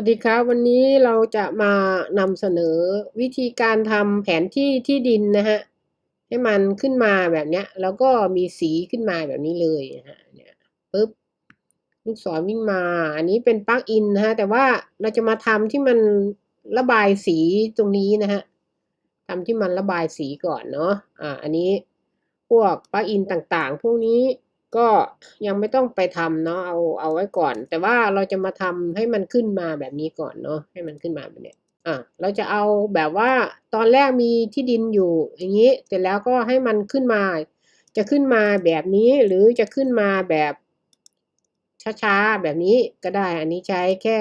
วัสดีครับวันนี้เราจะมานำเสนอวิธีการทำแผนที่ที่ดินนะฮะให้มันขึ้นมาแบบเนี้ย แล้วก็มีสีขึ้นมาแบบนี้เลยนะฮะเนี่ยปึ๊บลูกศรวิ่งมา อันนี้เป็นปลั๊กอินนะฮะแต่ว่าเราจะมาทำที่มันระบายสีตรงนี้นะฮะทำที่มันระบายสีก่อนเนาะอ่าอันนี้พวกปลั๊กอินต่างๆ พวกนี้ ก็ยังไม่ต้องไปทำเนาะเอาเอาไว้ก่อน แต่ว่าเราจะมาทำให้มันขึ้นมาแบบนี้ก่อนเนาะให้มันขึ้นมาแบบนี้อะเราจะเอาแบบว่าตอนแรกมีที่ดินอยู่อย่างนี้เสร็จแล้วก็ให้มันขึ้นมา จะขึ้นมาแบบนี้หรือจะขึ้นมาแบบช้าๆแบบนี้ก็ได้ อันนี้ใช้แค่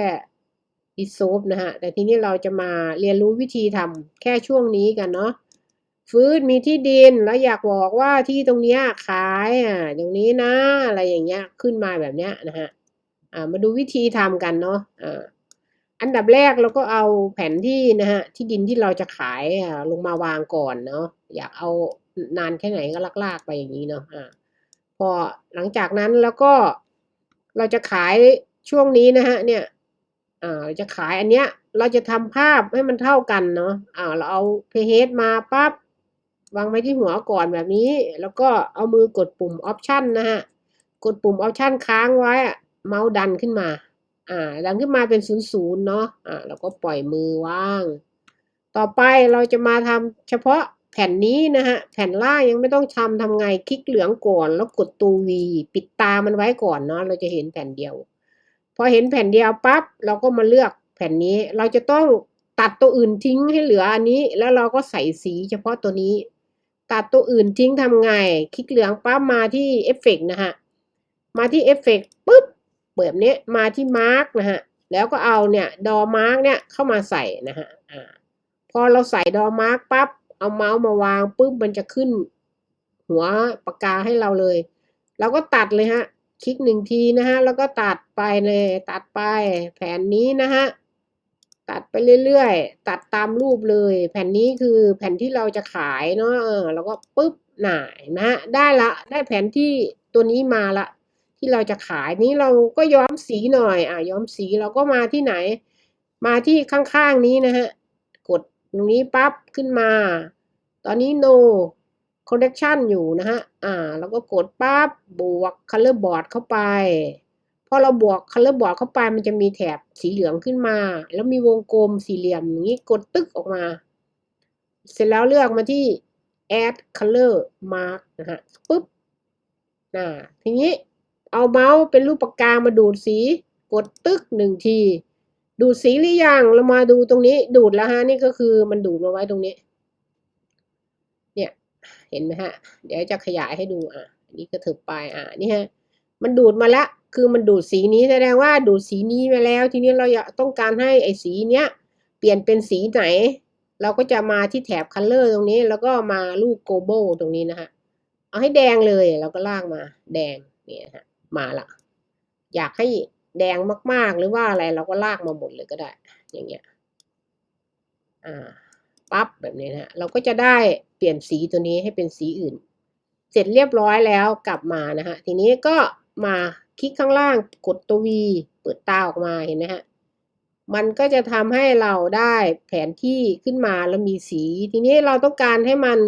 ดิโซฟนะฮะแต่ทีนี้เราจะมาเรียนรู้วิธีทำแค่ช่วงนี้กันเนาะ ฟื้นมีที่ดินแล้วอยากบอกว่าที่ตรงเนี้ยขายอะตรงนี้นะ อะไรอย่างเงี้ยขึ้นมาแบบเนี้ยนะฮะอ่ามาดูวิธีทำกันเนาะอ่าอันดับแรกเราก็เอาแผนที่นะฮะที่ดินที่เราจะขายอ่าลงมาวางก่อนเนาะอยากเอานานแค่ไหนก็ลากๆไปอย่างนี้เนาะอ่าพอหลังจากนั้นแล้วก็เราจะขายช่วงนี้นะฮะเนี่ยอ่าจะขายอันเนี้ยเราจะทำภาพให้มันเท่ากันเนาะอ่าเราเอาเพเฮดมาปั๊บ วางไว้ที่หัวก่อนแบบนี้ แล้วก็เอามือกดปุ่มออปชันนะฮะ กดปุ่มออปชันค้างไว้เมาส์ดันขึ้นมา อ่า ดันขึ้นมาเป็นศูนย์ศูนย์เนาะ อ่า แล้วก็ปล่อยมือว่าง ต่อไปเราจะมาทำเฉพาะแผ่นนี้นะฮะ แผ่นล่างยังไม่ต้องทำทำไง คลิกเหลืองก่อน แล้วกดตัว V ปิดตามันไว้ก่อนเนาะ เราจะเห็นแผ่นเดียว พอเห็นแผ่นเดียวปั๊บ เราก็มาเลือกแผ่นนี้ เราจะต้องตัดตัวอื่นทิ้งให้เหลืออันนี้ แล้วเราก็ใส่สีเฉพาะตัวนี้ ตัดตัวอื่นทิ้งทำไง คลิกเหลืองปั๊บมาที่เอฟเฟกนะฮะ มาที่เอฟเฟกปุ๊บแบบนี้มาที่มาร์กนะฮะ แล้วก็เอาเนี่ยดอมาร์กเนี่ยเข้ามาใส่นะฮะอ่าพอเราใส่ดอมาร์กปั๊บเอาเมาส์มาวางปุ๊บมันจะขึ้น หัวปากกาให้เราเลยเราก็ตัดเลยฮะ คลิกหนึ่งทีนะฮะ แล้วก็ตัดไปเลยตัดไปแผนนี้นะฮะ ตัดไปเรื่อยๆ ตัดตามรูปเลย แผ่นนี้คือแผ่นที่เราจะขายเนาะเออแล้วก็ปุ๊บหน่ายนะฮะได้ละได้แผนที่ตัวนี้มาละ ที่เราจะขายนี้เราก็ย้อมสีหน่อย อะย้อมสีเราก็มาที่ไหน มาที่ข้างๆนี้นะฮะ กดตรงนี้ปั๊บขึ้นมา ตอนนี้ no collection อยู่นะฮะ อ่า แล้วก็กดปั๊บบวก color board เข้าไป พอเราบวก color board เข้าไปมันจะมีแถบสีเหลืองขึ้นมา แล้วมีวงกลมสี่เหลี่ยมอย่างนี้กดตึกออกมา เสร็จแล้วเลือกมาที่ add color mark นะฮะปุ๊บนะทีนี้เอาเมาส์เป็นรูปปากกามาดูดสี กดตึกหนึ่งที ดูดสีหรือยังเรามาดูตรงนี้ดูดแล้วฮะนี่ก็คือมันดูดมาไว้ตรงนี้ เนี่ยเห็นไหมฮะ เดี๋ยวจะขยายให้ดูอะนี่ก็ถือไปอะนี่ฮะ มันดูดมาแล้ว คือมันดูดสีนี้แสดงว่าดูดสีนี้มาแล้ว ทีนี้เราอยากต้องการให้ไอ้สีเนี้ยเปลี่ยนเป็นสีไหน เราก็จะมาที่แถบ color ตรงนี้ แล้วก็มาลูก global ตรงนี้นะฮะเอาให้แดงเลยเราก็ลากมาแดงเนี่ยฮะมาละอยากให้แดงมากๆหรือว่าอะไรเราก็ลากมาหมดเลยก็ได้ อย่างเงี้ยอ่าปั๊บแบบนี้นะฮะเราก็จะได้เปลี่ยนสีตัวนี้ให้เป็นสีอื่น เสร็จเรียบร้อยแล้วกลับมานะฮะทีนี้ก็ มาคลิกข้างล่างกดตัว V เปิดตาออกมาเห็นไหมฮะ มันก็จะทำให้เราได้แผนที่ขึ้นมาแล้วมีสี ทีนี้เราต้องการให้มัน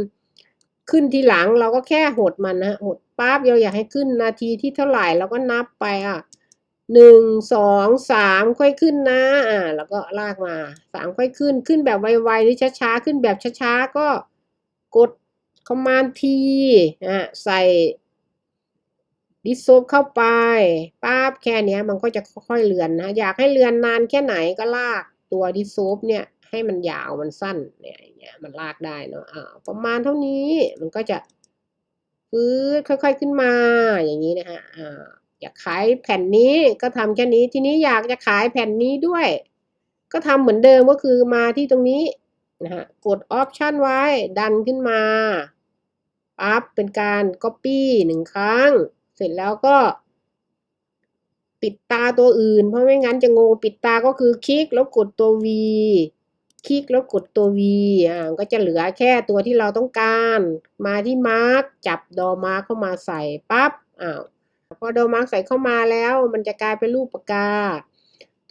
ขึ้นทีหลังเราก็แค่หดมันนะหดปั๊บเราอยากให้ขึ้นนาทีที่เท่าไหร่เราก็นับไปอะหนึ่งสองสามค่อยขึ้นนะอ่าแล้วก็ลากมาสามค่อยขึ้นขึ้นแบบไวๆหรือช้าๆ ขึ้นแบบช้าๆ ก็กดคอมมานด์ทีอ่าใส่ ดิสโซฟเข้าไปปั๊บแค่นี้มันก็จะค่อยๆเลือนนะ อยากให้เลือนนานแค่ไหนก็ลากตัวดิสโซฟเนี่ยให้มันยาวมันสั้นเนี่ยอย่างเงี้ยมันลากได้เนาะอ่าประมาณเท่านี้มันก็จะฟื้นค่อย ๆขึ้นมาอย่างนี้นะฮะอ่าอยากขายแผ่นนี้ก็ทำแค่นี้ทีนี้อยากจะขายแผ่นนี้ด้วย ก็ทำเหมือนเดิมก็คือมาที่ตรงนี้นะฮะกดออปชันไว้ดันขึ้นมาปั๊บเป็นการ Copy หนึ่งครั้ง เสร็จแล้วก็ปิดตาตัวอื่น เพราะไม่งั้นจะงงปิดตาก็คือคลิกแล้วกดตัว V คลิกแล้วกดตัว V อ่าก็จะเหลือแค่ตัวที่เราต้องการ มาที่มาร์กจับดอมาร์กเข้ามาใส่ปั๊บอ้าวพอดอมาร์กใส่เข้ามาแล้ว มันจะกลายเป็นรูปปากกา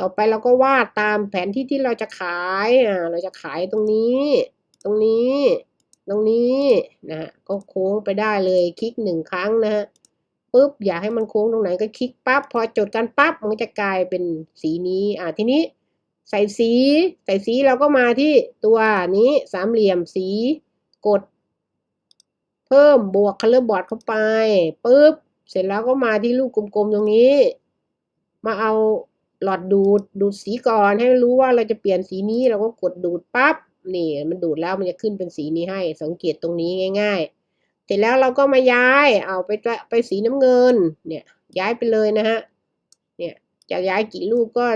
ต่อไปเราก็วาดตามแผนที่ที่เราจะขายอ่าเราจะขายตรงนี้ ตรงนี้ ตรงนี้นะฮะก็โค้งไปได้เลยคลิกหนึ่งครั้งนะฮะ ปุ๊บอยากให้มันโค้งตรงไหนก็คลิกปั๊บพอจดกันปั๊บมันจะกลายเป็นสีนี้อ่าทีนี้ใส่สี ใส่สีเราก็มาที่ตัวนี้สามเหลี่ยมสีกด เพิ่มบวก color board เข้าไปปุ๊บเสร็จแล้วก็มาที่ลูกกลมๆตรงนี้ มาเอาหลอดดูดดูดสีก่อนให้รู้ว่าเราจะเปลี่ยนสีนี้เราก็กดดูดปั๊บนี่มันดูดแล้วมันจะขึ้นเป็นสีนี้ให้ สังเกตตรงนี้ง่าย ๆ เสร็จแล้วเราก็มาย้ายเอาไปไปสีน้ำเงินเนี่ยย้ายไปเลยนะฮะเนี่ยจะย้ายกี่ลูกก็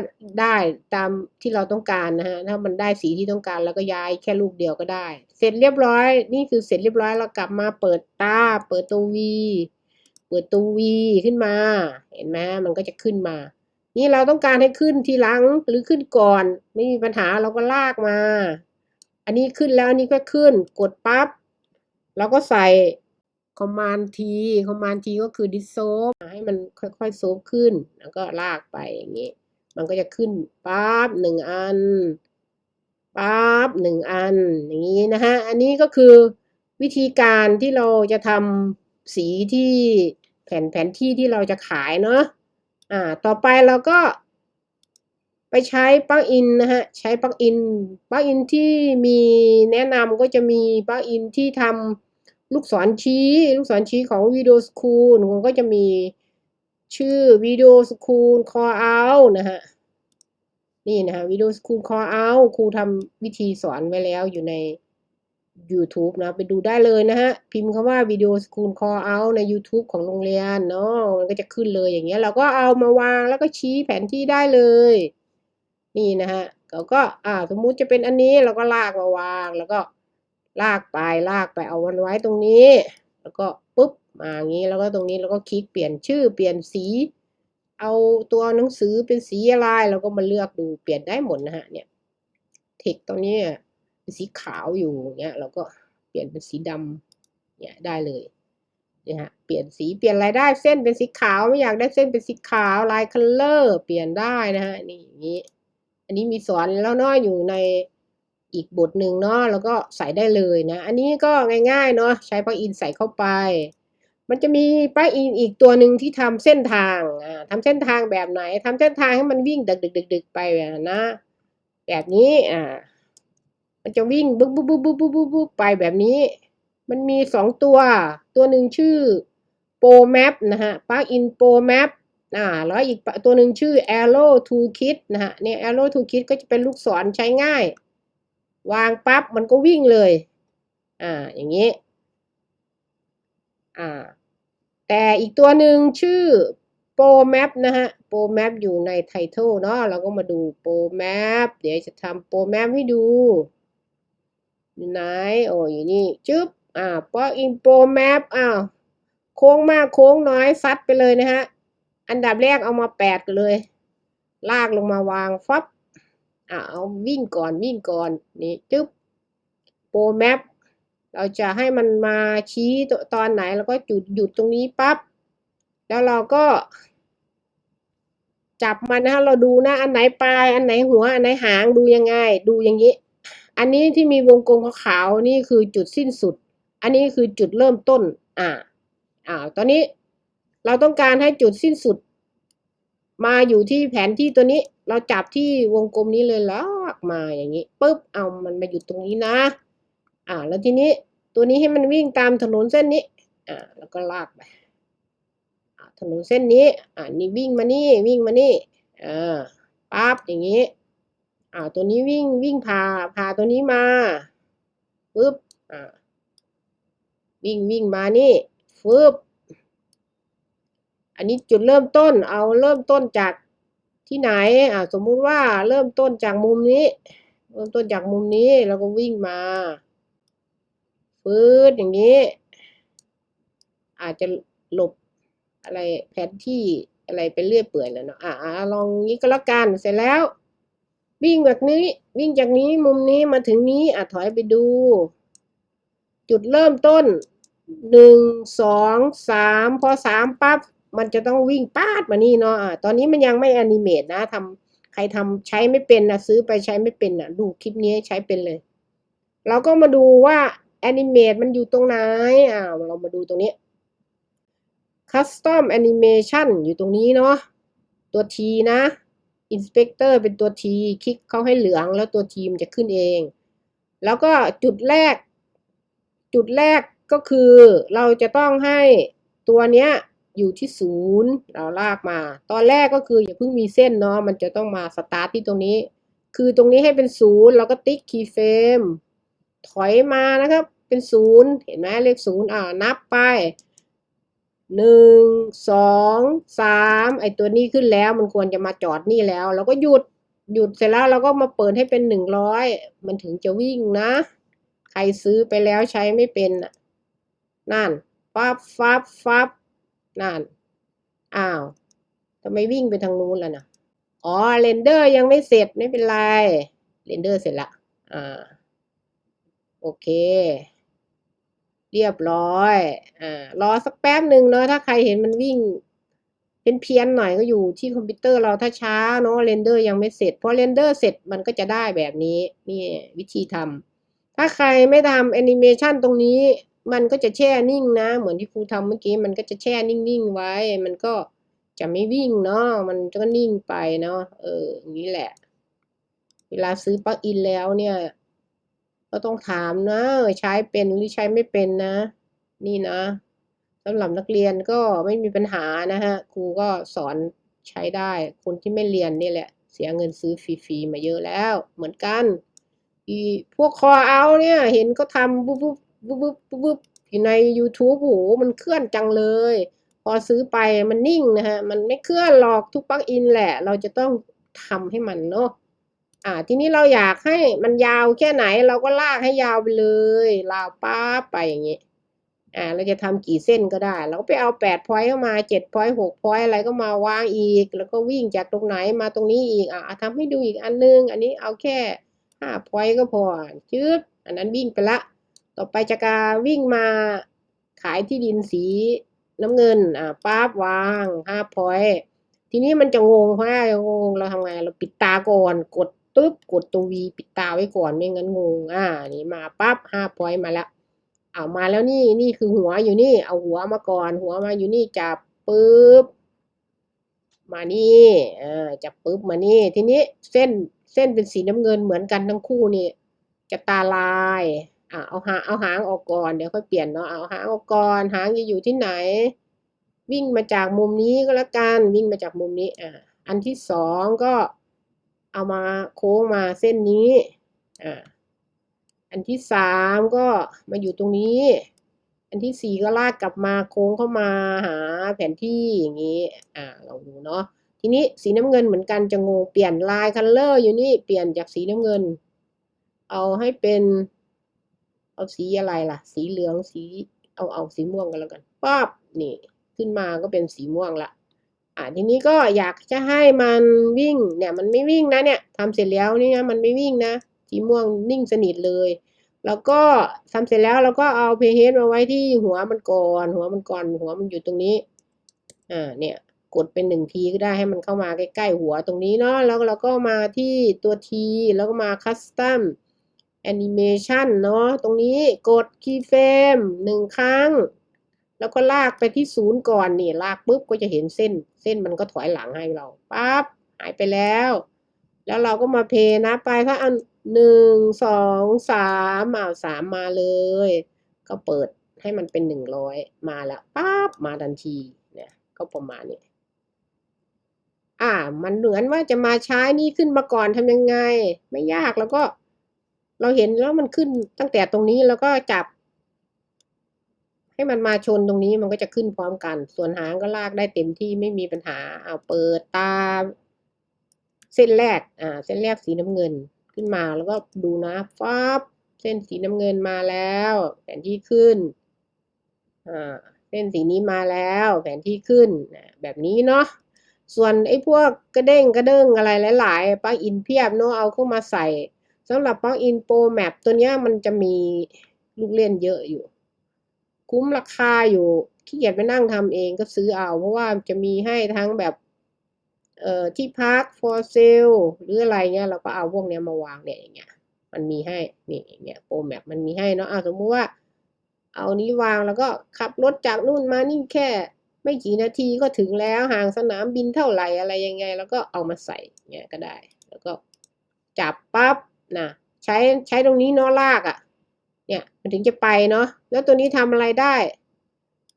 ได้ตามที่เราต้องการนะฮะถ้ามันได้สีที่ต้องการแล้วก็ย้ายแค่ลูกเดียวก็ได้ เสร็จเรียบร้อย นี่คือเสร็จเรียบร้อยเรากลับมาเปิดตาเปิดตัววีเปิดตัววีขึ้นมา เห็นไหมมันก็จะขึ้นมา นี่เราต้องการให้ขึ้นทีหลังหรือขึ้นก่อนไม่มีปัญหาเราก็ลากมา อันนี้ขึ้นแล้วอันนี้ก็ขึ้นกดปั๊บเราก็ใส่ command T command T ก็คือ dis soap ให้มันค่อยๆโซฟขึ้น แล้วก็ลากไปอย่างนี้ มันก็จะขึ้นปั๊บหนึ่งอันปั๊บหนึ่งอัน อย่างนี้นะฮะ อันนี้ก็คือวิธีการที่เราจะทำสีที่แผ่นแผนที่ที่เราจะขายเนาะ อ่า ต่อไปเราก็ ไปใช้ปลั๊กอินนะฮะ ใช้ปลั๊กอิน ปลั๊กอินที่มีแนะนำก็จะมีปลั๊กอินที่ทำ ลูกศรชี้ ลูกศรชี้ของ Video School มันก็จะมีชื่อ Video School Call Out นะฮะนี่นะฮะ Video School Call Out ครูทำวิธีสอนไว้แล้วอยู่ใน YouTube นะ ไปดูได้เลยนะฮะ พิมพ์คำว่า Video School Call Out ใน YouTube ของโรงเรียนเนาะมันก็จะขึ้นเลยอย่างเงี้ย เราก็เอามาวางแล้วก็ชี้แผนที่ได้เลย นี่นะฮะเราก็อ่าสมมุติจะเป็นอันนี้เราก็ลากมาวางแล้วก็ ลากไปลากไปเอามันไว้ตรงนี้ แล้วก็ปุ๊บมาอย่างนี้แล้วก็ตรงนี้แล้วก็คลิกเปลี่ยนชื่อเปลี่ยนสี เอาตัวหนังสือเป็นสีอะไรเราก็มาเลือกดูเปลี่ยนได้หมดนะฮะเนี่ยเทคตรงนี้เป็นสีขาวอยู่เงี้ยเราก็เปลี่ยนเป็นสีดำเนี่ยได้เลยเนี่ยฮะเปลี่ยนสีเปลี่ยนอะไรได้เส้นเป็นสีขาวไม่อยากได้เส้นเป็นสีขาวลายคัลเลอร์เปลี่ยนได้นะฮะนี่อย่างนี้ อันนี้มีสอนแล้วเนาะอยู่ใน อีกบทหนึ่งเนาะแล้วก็ใส่ได้เลยนะ อันนี้ก็ง่ายๆเนาะใช้ปลั๊กอินใส่เข้าไป มันจะมีปลั๊กอินอีกตัวหนึ่งที่ทำเส้นทางอ่าทำเส้นทางแบบไหนทำเส้นทางให้มันวิ่งดึกดึกดึกดึกไปนะ แบบนี้อ่ามันจะวิ่งบุ๊บบุ๊บบุ๊บบุ๊บบุ๊บบุ๊บไปแบบนี้ มันมีสองตัว ตัวหนึ่งชื่อ Pro Map นะฮะปลั๊กอิน Pro Map อ่าแล้วอีกตัวหนึ่งชื่อ Arrow Toolkit นะฮะเนี่ย Arrow Toolkit ก็จะเป็นลูกศรใช้ง่าย วางปั๊บมันก็วิ่งเลย อ่า อย่างนี้ อ่า แต่อีกตัวหนึ่งชื่อ Pro Map นะฮะ Pro Map อยู่ใน Title เนาะ เราก็มาดู Pro Map เดี๋ยวจะทำ Pro Map ให้ดู อยู่ไหน โอ้อยู่นี่ จึ๊บ อ่าปลั๊กอิน Pro Map อ้าว โค้งมากโค้งน้อยซัดไปเลยนะฮะ อันดับแรกเอามาแปดกันเลย ลากลงมาวางฟับ อ่าเอาวิ่งก่อนวิ่งก่อนนี่จึ๊บโปรแมปเราจะให้มันมาชี้ตอนไหนแล้วก็หยุดหยุดตรงนี้ปั๊บแล้วเราก็ จับมันนะเราดูนะอันไหนปลายอันไหนหัวอันไหนหางดูยังไง ดูอย่างนี้ อันนี้ที่มีวงกลมขาวๆนี่คือจุดสิ้นสุด อันนี้คือจุดเริ่มต้น อ่าอ่าตอนนี้เราต้องการให้จุดสิ้นสุด มาอยู่ที่แผนที่ตัวนี้ เราจับที่วงกลมนี้เลยลากมาอย่างนี้ปุ๊บเอามันมาอยู่ตรงนี้นะ อ่า แล้วทีนี้ตัวนี้ให้มันวิ่งตามถนนเส้นนี้ อ่า แล้วก็ลากไปอ่าถนนเส้นนี้ อ่านี่วิ่งมานี่วิ่งมานี่อ่าปั๊บอย่างนี้ อ่า ตัวนี้วิ่งวิ่งพาพาตัวนี้มาปุ๊บ อ่า วิ่งวิ่งมานี่ฟึบอันนี้จุดเริ่มต้น เอาเริ่มต้นจาก ที่ไหนอ่าสมมุติว่าเริ่มต้นจากมุมนี้ เริ่มต้นจากมุมนี้แล้วก็วิ่งมาฟืดอย่างนี้ อาจจะหลบอะไรแผนที่อะไรไปเรื่อยเปื่อยแล้วเนาะอ่าลองนี้ก็แล้วกันเสร็จแล้ว วิ่งแบบนี้ วิ่งจากนี้มุมนี้มาถึงนี้อะถอยไปดู จุดเริ่มต้นหนึ่งสองสามพอสามปั๊บ มันจะต้องวิ่งปาดมานี่เนาะตอนนี้มันยังไม่แอนิเมตนะทำใครทำใช้ไม่เป็นนะซื้อไปใช้ไม่เป็นนะดูคลิปนี้ใช้เป็นเลย เราก็มาดูว่าแอนิเมตมันอยู่ตรงไหนอ่าเรามาดูตรงนี้ Custom Animation อยู่ตรงนี้เนาะตัว T นะ Inspector เป็นตัว T คลิกเข้าให้เหลืองแล้วตัว T มันจะขึ้นเอง แล้วก็จุดแรก จุดแรกก็คือเราจะต้องให้ตัวเนี้ย อยู่ที่ศูนย์เราลากมา ตอนแรกก็คืออย่าเพิ่งมีเส้นเนาะมันจะต้องมาสตาร์ทที่ตรงนี้ คือตรงนี้ให้เป็นศูนย์เราก็ติ๊กคีย์เฟรมถอยมานะครับเป็นศูนย์เห็นไหมเลขศูนย์อ่านับไปหนึ่งสองสามไอตัวนี้ขึ้นแล้วมันควรจะมาจอดนี่แล้ว เราก็หยุดหยุดเสร็จแล้วเราก็มาเปิดให้เป็นหนึ่งร้อยมันถึงจะวิ่งนะ ใครซื้อไปแล้วใช้ไม่เป็นนั่น ฟับฟับฟับ นั่น อ้าวทำไมวิ่งไปทางนู้นล่ะนะอ๋อเรนเดอร์ยังไม่เสร็จไม่เป็นไรเรนเดอร์เสร็จละ อ่า โอเค เรียบร้อย อ่า รอสักแป๊บหนึ่งเนาะ ถ้าใครเห็นมันวิ่ง เป็นเพี้ยนหน่อยก็อยู่ที่คอมพิวเตอร์เราถ้าช้าเนาะเรนเดอร์ยังไม่เสร็จ พอเรนเดอร์เสร็จมันก็จะได้แบบนี้ นี่วิธีทำ ถ้าใครไม่ทำแอนิเมชันตรงนี้ มันก็จะแช่นิ่งนะ เหมือนที่ครูทำเมื่อกี้มันก็จะแช่นิ่งๆไว้ มันก็จะไม่วิ่งเนาะมันก็นิ่งไปเนาะเอออย่างนี้แหละ เวลาซื้อปลั๊กอินแล้วเนี่ย ก็ต้องถามนะใช้เป็นหรือใช้ไม่เป็นนะ นี่นะสำหรับนักเรียนก็ไม่มีปัญหานะฮะครูก็สอนใช้ได้ คนที่ไม่เรียนนี่แหละ เสียเงินซื้อฟรีๆมาเยอะแล้ว เหมือนกัน อีพวกคอเอาเนี่ย เห็นก็ทำปุ๊บ ปุ๊บปุ๊บปุ๊บบุ๊บอยู่ใน YouTube โหมันเคลื่อนจังเลย พอซื้อไปมันนิ่งนะฮะ มันไม่เคลื่อนหรอกทุกปลั๊กอินแหละ เราจะต้องทำให้มันเนาะอ่า ทีนี้เราอยากให้มันยาวแค่ไหนเราก็ลากให้ยาวไปเลยลาวป้าไปอย่างนี้อ่า เราจะทำกี่เส้นก็ได้ เราก็ไปเอาแปดพอยต์เข้ามาเจ็ดพอยต์หกพอยต์อะไรก็มาวางอีก แล้วก็วิ่งจากตรงไหนมาตรงนี้อีก อ่าทำให้ดูอีกอันนึง อันนี้เอาแค่ห้าพอยต์ก็พอจืดอันนั้นวิ่งไปละ ต่อไปจะกาวิ่งมาขายที่ดินสีน้ำเงิน อ่าป้าบวางห้าพอยทีนี้มันจะงงเพราะอะงงเราทำไงเราปิดตาก่อน กดตึ๊บกดตัววีปิดตาไว้ก่อนไม่งั้นงง อ่า นี่มาปั๊บห้าพอยมาแล้วเอามาแล้วนี่นี่คือหัวอยู่นี่ เอาหัวมาก่อน หัวมาอยู่นี่จับปึ๊บมานี่อ่าจับปึ๊บมานี่ ทีนี้เส้นเส้นเป็นสีน้ำเงินเหมือนกันทั้งคู่นี่ จะตาลาย อ่าเอาหางเอาหางออกก่อนเดี๋ยวค่อยเปลี่ยนเนาะเอาหางออกก่อนหางจะอยู่ที่ไหน วิ่งมาจากมุมนี้ก็แล้วกันวิ่งมาจากมุมนี้อ่าอันที่สองก็เอามาโค้งมาเส้นนี้อ่าอันที่สามก็มาอยู่ตรงนี้ อันที่สี่ก็ลากกลับมาโค้งเข้ามาหาแผนที่อย่างนี้อ่าลองดูเนาะทีนี้สีน้ำเงินเหมือนกันจะงงเปลี่ยนลายคัลเลอร์อยู่นี่เปลี่ยนจากสีน้ำเงิน เอาให้เป็น เอาสีอะไรล่ะ สีเหลืองสีเอาเอาสีม่วงกันแล้วกันป๊อบนี่ขึ้นมาก็เป็นสีม่วงละอ่าทีนี้ก็อยากจะให้มันวิ่งเนี่ยมันไม่วิ่งนะเนี่ยทำเสร็จแล้วนี่นะมันไม่วิ่งนะสีม่วงนิ่งสนิทเลย แล้วก็ทำเสร็จแล้วเราก็เอาเพย์เฮดมาไว้ที่หัวมันก่อนหัวมันก่อนหัวมันอยู่ตรงนี้อ่าเนี่ยกดเป็นหนึ่งทีก็ได้ให้มันเข้ามาใกล้ๆหัวตรงนี้เนาะแล้วเราก็มาที่ตัวทีแล้วก็มาคัสตัม แอนิเมชันเนาะตรงนี้กดคีย์เฟรมหนึ่งครั้ง แล้วก็ลากไปที่ศูนย์ก่อนนี่ลากปุ๊บก็จะเห็นเส้น เส้นมันก็ถอยหลังให้เราปั๊บหายไปแล้ว แล้วเราก็มาเพย์นะไปถ้าอันหนึ่งสองสามอ่าสามมาเลย ก็เปิดให้มันเป็นหนึ่งร้อยมาแล้วปั๊บมาทันทีเนี่ยก็ประมาณนี้อ่า มันเหมือนว่าจะมาใช้นี่ขึ้นมาก่อนทำยังไง ไม่ยากแล้วก็ เราเห็นแล้วมันขึ้นตั้งแต่ตรงนี้แล้วก็จับ ให้มันมาชนตรงนี้มันก็จะขึ้นพร้อมกัน ส่วนหางก็ลากได้เต็มที่ไม่มีปัญหาเอาเปิดตา เส้นแรกอ่าเส้นแรกสีน้ำเงินขึ้นมาแล้วก็ดูนะฟับเส้นสีน้ำเงินมาแล้ว แผนที่ขึ้นอ่าเส้นสีนี้มาแล้วแผนที่ขึ้นแบบนี้เนาะส่วนไอ้พวกกระเด้งกระเด้งอะไรหลาย ๆปลั๊กอินเพียบเนาะเอาเข้ามาใส่ สำหรับปลั๊กอินโปรแมปตัวนี้มันจะมีลูกเล่นเยอะอยู่ คุ้มราคาอยู่ขี้เกียจไปนั่งทำเองก็ซื้อเอา เพราะว่าจะมีให้ทั้งแบบเอ่อที่พัก for sale หรืออะไรเงี้ยเราก็เอาพวกเนี้ยมาวางเนี่ยอย่างเงี้ย มันมีให้นี่อย่างเงี้ยโปรแมปมันมีให้เนาะอะสมมุติว่า เอานี้วางแล้วก็ขับรถจากนู่นมานี่แค่ ไม่กี่นาทีก็ถึงแล้วห่างสนามบินเท่าไหร่อะไรยังไง แล้วก็เอามาใส่เงี้ยก็ได้ แล้วก็จับปั๊บ นะใช้ใช้ตรงนี้เนาะลากอะ่ะ เนี่ยมันถึงจะไปเนาะแล้วตัวนี้ทำอะไรได้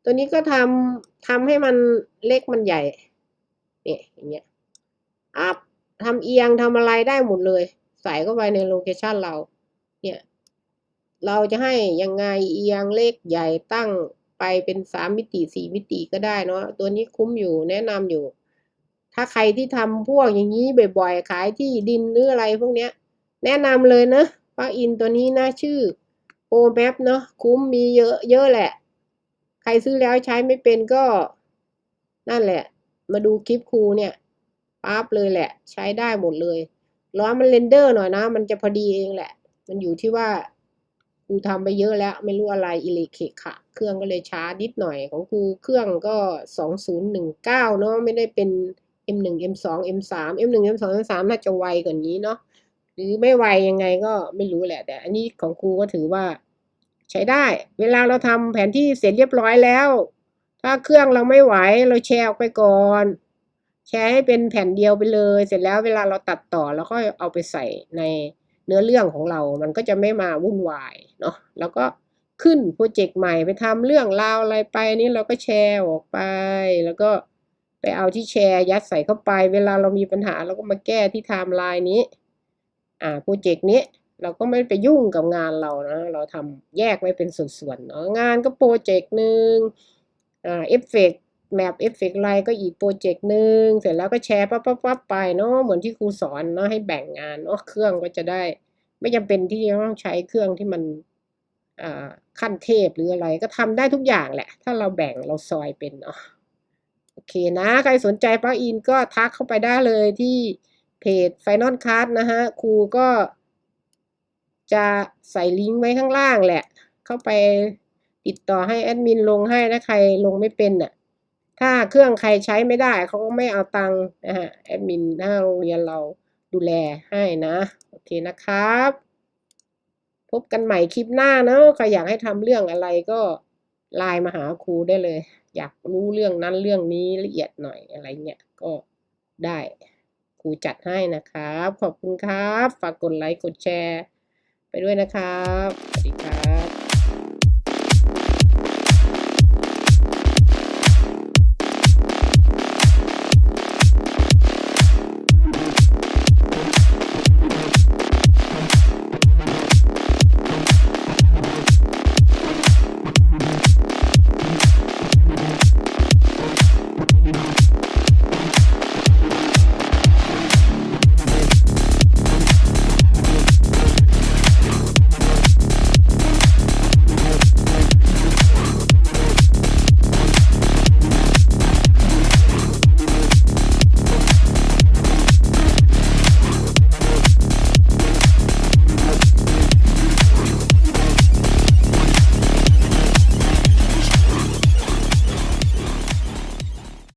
ตัวนี้ก็ทำทำให้มันเล็กมันใหญ่เนี่ยอย่างเงี้ยอัพทำเอียงทำอะไรได้หมดเลย ใส่เข้าไปในโลเคชันเรา เนี่ยเราจะให้ยังไงเอียงเล็กใหญ่ตั้งไปเป็นสามมิติสี่มิติก็ได้เนาะตัวนี้คุ้มอยู่แนะนำอยู่ ถ้าใครที่ทำพวกอย่างนี้บ่อยๆ ขายที่ดินหรืออะไรพวกเนี้ย แนะนำเลยนะปลั๊กอินตัวนี้นะชื่อโปรแมปเนาะคุ้มมีเยอะเยอะแหละ ใครซื้อแล้วใช้ไม่เป็นก็ นั่นแหละ มาดูคลิปครูเนี่ยปั๊บเลยแหละ ใช้ได้หมดเลยร้อนมันเรนเดอร์หน่อยนะ มันจะพอดีเองแหละ มันอยู่ที่ว่าครูทำไปเยอะแล้ว ไม่รู้อะไรอิเล็กเคค่ะ เครื่องก็เลยช้านิดหน่อยของครูเครื่องก็สองศูนย์หนึ่งเก้าเนาะไม่ได้เป็น M1 M2 M3 M1 M2 M3 น่าจะไวกว่านี้เนาะ หรือไม่ไวยังไงก็ไม่รู้แหละ แต่อันนี้ของครูก็ถือว่า ใช้ได้ เวลาเราทำแผนที่เสร็จเรียบร้อยแล้ว ถ้าเครื่องเราไม่ไหวเราแชร์ออกไปก่อน แชร์ให้เป็นแผ่นเดียวไปเลย เสร็จแล้วเวลาเราตัดต่อแล้วก็เอาไปใส่ในเนื้อเรื่องของเรา มันก็จะไม่มาวุ่นวายเนาะแล้วก็ขึ้นโปรเจกต์ใหม่ไปทำเรื่องราวอะไรไปนี่เราก็แชร์ออกไป แล้วก็ไปเอาที่แชร์ยัดใส่เข้าไป เวลาเรามีปัญหาเราก็มาแก้ที่ไทม์ไลน์นี้ อ่าโปรเจกต์นี้เราก็ไม่ไปยุ่งกับงานเรานะ เราทำแยกไว้เป็นส่วนๆเนาะงานก็โปรเจกต์หนึ่งอ่าเอฟเฟกแมปเอฟเฟกอะไรก็อีกโปรเจกต์หนึ่งเสร็จแล้วก็แชร์ปั๊บปั๊บปั๊บไปเนาะเหมือนที่ครูสอนเนาะให้แบ่งงานเนาะเครื่องก็จะได้ ไม่จำเป็นที่จะต้องใช้เครื่องที่มันอ่าขั้นเทพหรืออะไรก็ทำได้ทุกอย่างแหละ ถ้าเราแบ่งเราซอยเป็นเนาะโอเคนะ ใครสนใจปลั๊กอินก็ทักเข้าไปได้เลยที่ เพจ Final Card นะฮะครูก็จะใส่ลิงก์ไว้ข้างล่างแหละ เข้าไปติดต่อให้แอดมินลงให้ถ้าใครลงไม่เป็นน่ะ ถ้าเครื่องใครใช้ไม่ได้เขาก็ไม่เอาตังค์นะฮะแอดมินหน้าโรงเรียนเราดูแลให้นะ โอเคนะครับ พบกันใหม่คลิปหน้าเนาะใครอยากให้ทำเรื่องอะไรก็ไลน์มาหาครูได้เลย อยากรู้เรื่องนั้นเรื่องนี้ละเอียดหน่อยอะไรเงี้ยก็ได้ รูจัดให้นะครับ ขอบคุณครับ ฝากกดไลค์กดแชร์ ไปด้วยนะครับ สวัสดีครับ